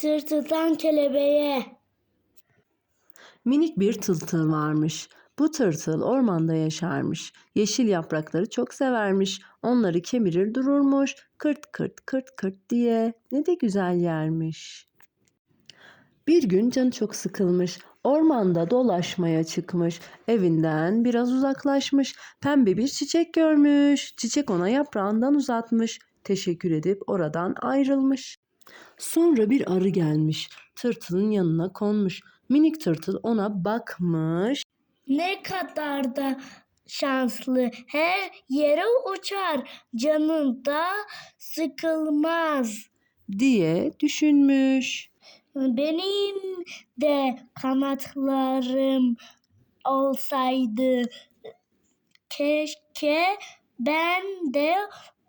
Tırtıdan kelebeğe. Minik bir tıltıl varmış. Bu tırtıl ormanda yaşarmış. Yeşil yaprakları çok severmiş. Onları kemirir dururmuş. Kırt kırt kırt kırt diye. Ne de güzel yermiş. Bir gün canı çok sıkılmış. Ormanda dolaşmaya çıkmış. Evinden biraz uzaklaşmış. Pembe bir çiçek görmüş. Çiçek ona yaprağından uzatmış. Teşekkür edip oradan ayrılmış. Sonra bir arı gelmiş. Tırtılın yanına konmuş. Minik tırtıl ona bakmış. Ne kadar da şanslı. Her yere uçar. Canında sıkılmaz. diye düşünmüş. Benim de kanatlarım olsaydı keşke ben de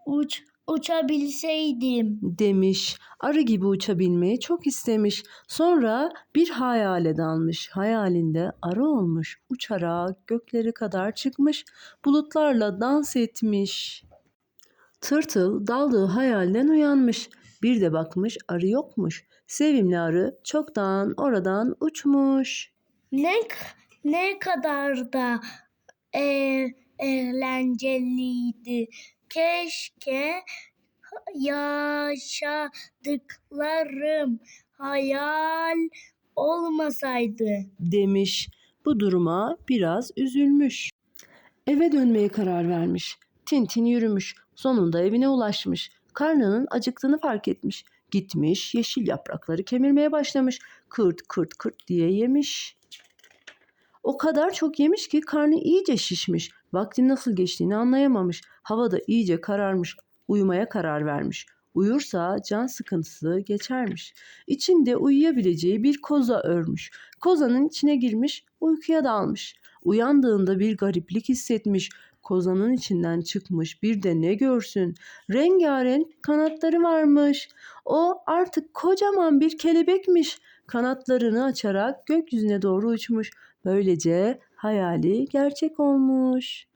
uç, uçabilseydim. demiş. Arı gibi uçabilmeyi çok istemiş. Sonra bir hayale dalmış. Hayalinde arı olmuş. Uçarak göklere kadar çıkmış. Bulutlarla dans etmiş. Tırtıl daldığı hayalden uyanmış. Bir de bakmış arı yokmuş. Sevimli arı çoktan oradan uçmuş. Ne ne kadar da e, eğlenceliydi. Keşke yaşadıklarım hayal olmasaydı. demiş. Bu duruma biraz üzülmüş. Eve dönmeye karar vermiş. Tintin yürümüş. Sonunda evine ulaşmış. Karnının acıktığını fark etmiş. Gitmiş yeşil yaprakları kemirmeye başlamış. Kırt kırt kırt diye yemiş. O kadar çok yemiş ki karnı iyice şişmiş. Vaktin nasıl geçtiğini anlayamamış. Hava da iyice kararmış. Uyumaya karar vermiş. Uyursa can sıkıntısı geçermiş. İçinde uyuyabileceği bir koza örmüş. Kozanın içine girmiş, uykuya dalmış. Uyandığında bir gariplik hissetmiş. Kozanın içinden çıkmış bir de ne görsün. Rengarenk kanatları varmış. O artık kocaman bir kelebekmiş. Kanatlarını açarak gökyüzüne doğru uçmuş. Böylece hayali gerçek olmuş.